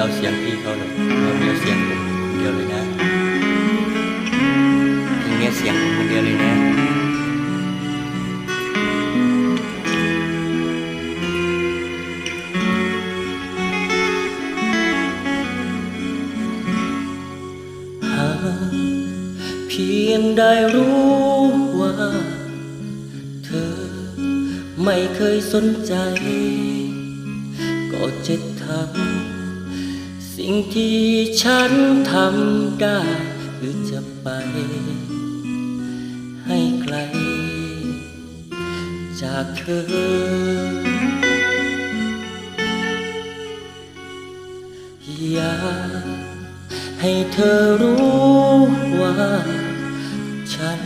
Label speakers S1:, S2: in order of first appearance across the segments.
S1: เอาเสียง
S2: พี่เขาเลยเรามีเอาเสียงผม
S1: คนเดียวเลยนะ
S2: ทีนี้เสียงผมคนเดียวเลยนะเพียงได้รู้ว่า เธอไม่เคยสนใจ ก็เจ็บทาง สิ่งที่ฉันทำได้คือจะไป ให้ไกล จากเธอ อยากให้เธอรู้ว่า ฉัน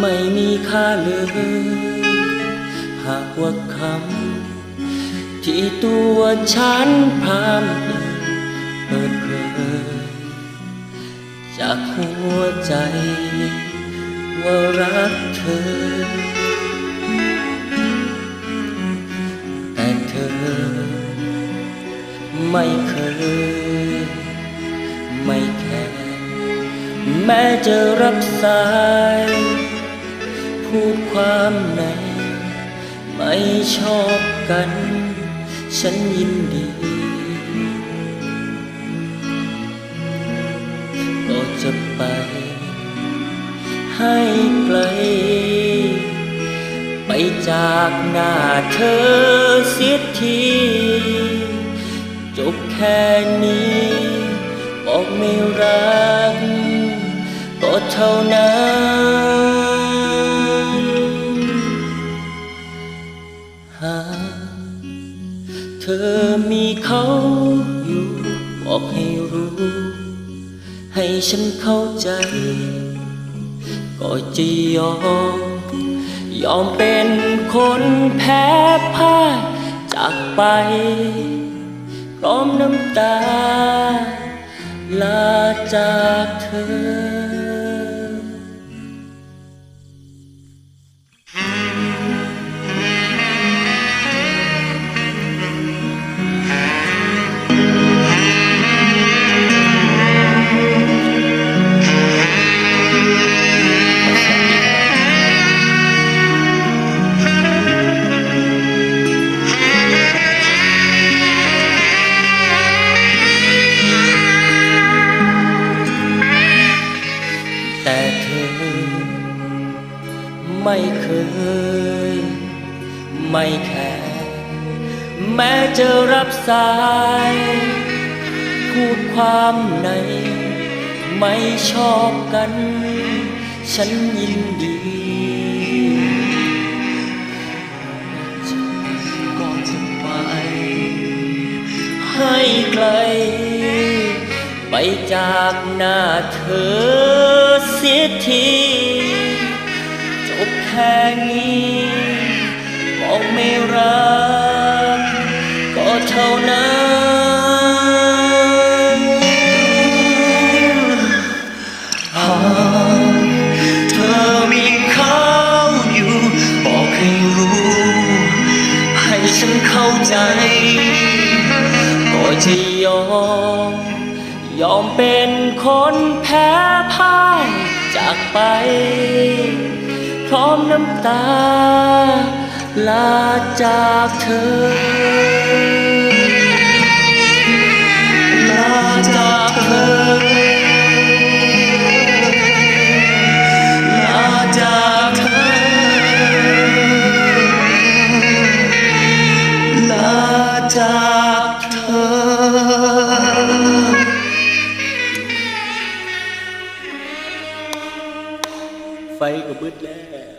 S2: ไม่มีค่าเลย หากว่าคำที่ตัวฉันพาม ดเผยจากหัวใจ ว่ารักเธอ แต่เธอ ไม่เคย ไม่แคร์แม้จะรับสาย พูดความใน ไม่ชอบกัน ฉันยินดี ไกล ไปจากหน้าเธอเสียที จบแค่นี้บอกไม่รักก็เท่านั้น หากเธอมีเขาอยู่บอกให้รู้ ให้ฉันเข้าใจ ก็จะยอม ยอมเป็นคนแพ้พ่ายจากไป พร้อมน้ำตา ลาจากเธอ ไม่เคย ไม่แคร์แม้จะรับสายพูดความใน ไม่ชอบกัน ฉันยินดีก็จะไป ให้ไกล ไปจากหน้าเธอเสียที ค่นี้บอกไม่รัก ก็เท่านั้นหากเธอมีเขาอยู่ บอกให้รู้ ให้ฉันเข้าใจ ก็จะยอม ยอมเป็นคนแพ้พ่ายจากไป พร้อมน้ำตา ลาจากเธอ ไฟก็มืดแล้ว